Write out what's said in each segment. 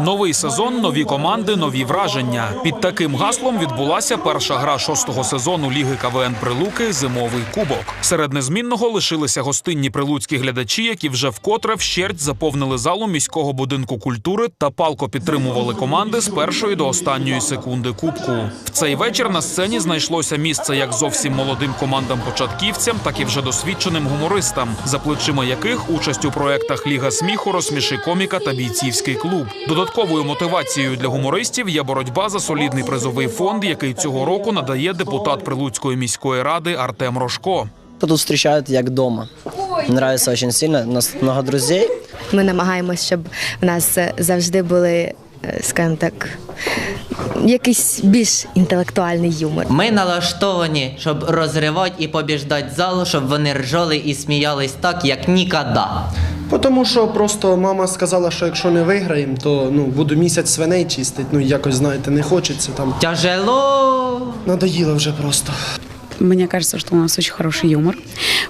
Новий сезон, нові команди, нові враження. Під таким гаслом відбулася перша гра шостого сезону Ліги КВН Прилуки Зимовий кубок. Серед незмінного лишилися гостинні прилуцькі глядачі, які вже вкотре вщерть заповнили залу міського будинку культури та палко підтримували команди з першої до останньої секунди кубку. В цей вечір на сцені знайшлося місце як зовсім молодим командам-початківцям, так і вже досвідченим гумористам, за плечима яких участь у проектах Ліга сміху, розсміши коміка та бійцівський клуб. Додатковою мотивацією для гумористів є боротьба за солідний призовий фонд, який цього року надає депутат Прилуцької міської ради Артем Рожко. Тут встречают як дома. Нравится очень сильно. У нас много друзей. Ми намагаємось, щоб в нас завжди були, е, скажімо так, якийсь більш інтелектуальний юмор. Ми налаштовані, щоб розривати і побіждати зал, щоб вони ржали і сміялись так, як ніколи. Тому що просто мама сказала, що якщо не виграємо, то ну буду місяць свиней чистити. Ну якось знаєте, не хочеться там. Тяжело. Надоїло вже просто. Мне кажется, что у нас очень хороший юмор.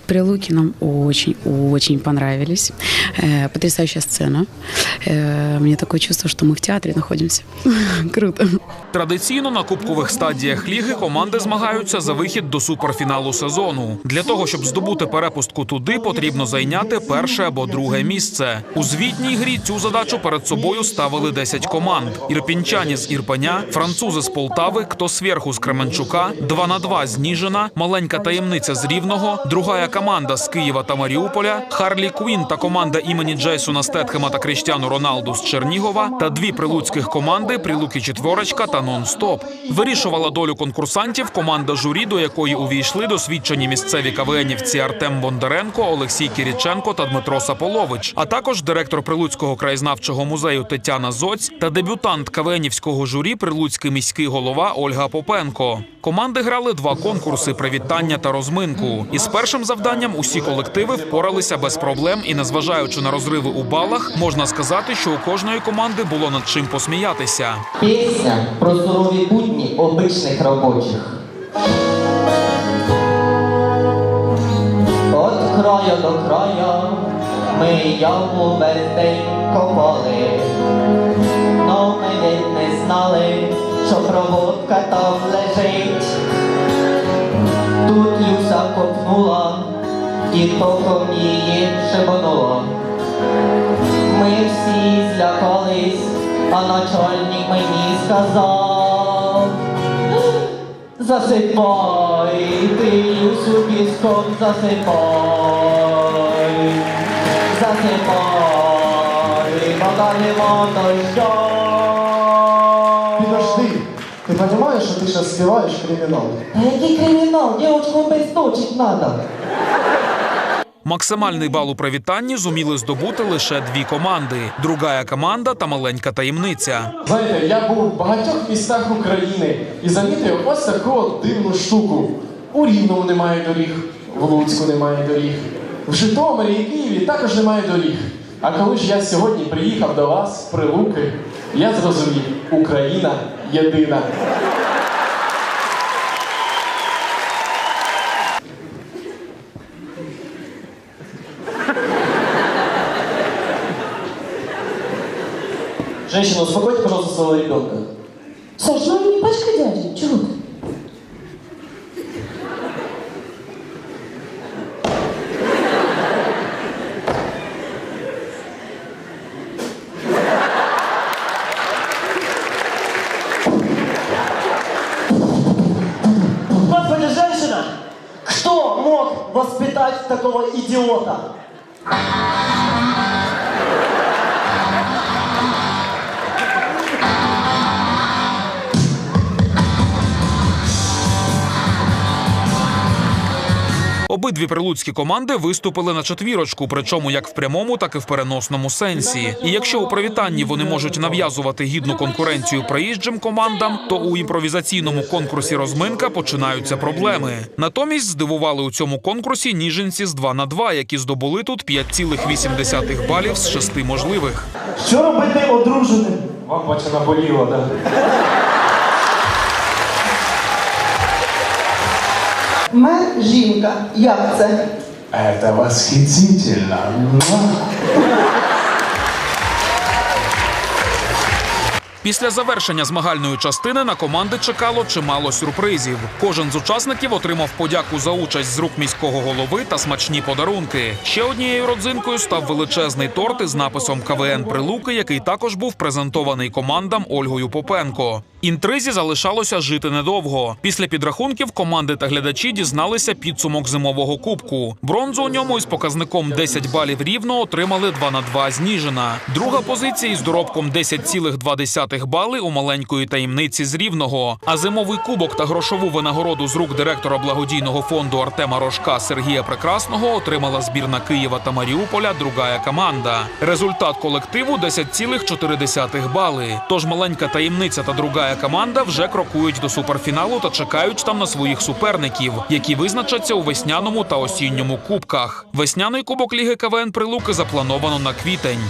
Прилуки нам очень-очень понравились. Э, потрясающая сцена. Э, мне такое чувство, что мы в театре находимся. Круто. Традиційно на кубкових стадіях ліги команди змагаються за вихід до суперфіналу сезону. Для того щоб здобути перепустку туди, потрібно зайняти перше або друге місце. У звітній грі цю задачу перед собою ставили 10 команд: ірпінчані з Ірпеня, французи з Полтави, хто сверху з Кременчука, 2 на 2 з Ніжина, маленька таємниця з Рівного, другая команда з Києва та Маріуполя, Харлі Квін та команда імені Джейсона Стетхема та Кріштіану Роналду з Чернігова та дві прилуцьких команди Прилуки Четверочка та Нон-Стоп. Вирішувала долю конкурсантів команда журі, до якої увійшли досвідчені місцеві КВНівці Артем Бондаренко, Олексій Кіріченко та Дмитро Саполович, а також директор Прилуцького краєзнавчого музею Тетяна Зоць та дебютант КВНівського журі Прилуцький міський голова Ольга Попенко. Команди грали два конкурси привітання та розминку. І з першим завданням усі колективи впоралися без проблем, і незважаючи на розриви у балах, можна сказати, що у кожної команди було над чим посміятися. Пісня про сурові будні обичних робочих. От краю до краю ми яму весь день копали, ми ведь не знали, що проводка там лежить. Тут Люся копнула і током її шибанула. Ми всі злякались, а начальник мені сказав. Засипай, ти Люсю піском засипай, засипай, вода доща. Підожди, ти розумієш, що ти зараз співаєш кримінал? Та який кримінал, дівчинку обесточить надо. Максимальний бал у привітанні зуміли здобути лише дві команди: другая команда та маленька таємниця. Знаєте, я був в багатьох містах України і замітив ось таку от дивну штуку. У Рівному немає доріг, в Луцьку немає доріг, в Житомирі і Києві також немає доріг. А коли ж я сьогодні приїхав до вас, в Прилуки, я зрозумів, Україна єдина. Женщина, успокойте, пожалуйста, своего ребенка. Саш, ну не пачкай дядю, чего ты? Кто мог воспитать такого идиота? Обидві прилуцькі команди виступили на четвірочку, причому як в прямому, так і в переносному сенсі. І якщо у привітанні вони можуть нав'язувати гідну конкуренцію приїжджим командам, то у імпровізаційному конкурсі розминка починаються проблеми. Натомість здивували у цьому конкурсі ніженці з 2 на 2, які здобули тут 5,8 балів з 6 можливих. Що робити одруженим? Вам бачу наболіло, да? Мер жінка. Як це? Это восхитительно. Після завершення змагальної частини на команди чекало чимало сюрпризів. Кожен з учасників отримав подяку за участь з рук міського голови та смачні подарунки. Ще однією родзинкою став величезний торт із написом КВН Прилуки, який також був презентований командам Ольгою Попенко. Інтризі залишалося жити недовго. Після підрахунків команди та глядачі дізналися підсумок зимового кубку. Бронзу у ньому із показником 10 балів рівно отримали 2 на 2 з Ніжина. Друга позиція із доробком 10,2 бали у маленької таємниці з Рівного. А зимовий кубок та грошову винагороду з рук директора благодійного фонду Артема Рожка Сергія Прекрасного отримала збірна Києва та Маріуполя другая команда. Результат колективу 10,4 бали. Тож маленька таємниця та другая команда вже крокують до суперфіналу та чекають там на своїх суперників, які визначаться у весняному та осінньому кубках. Весняний кубок Ліги КВН Прилуки заплановано на квітень.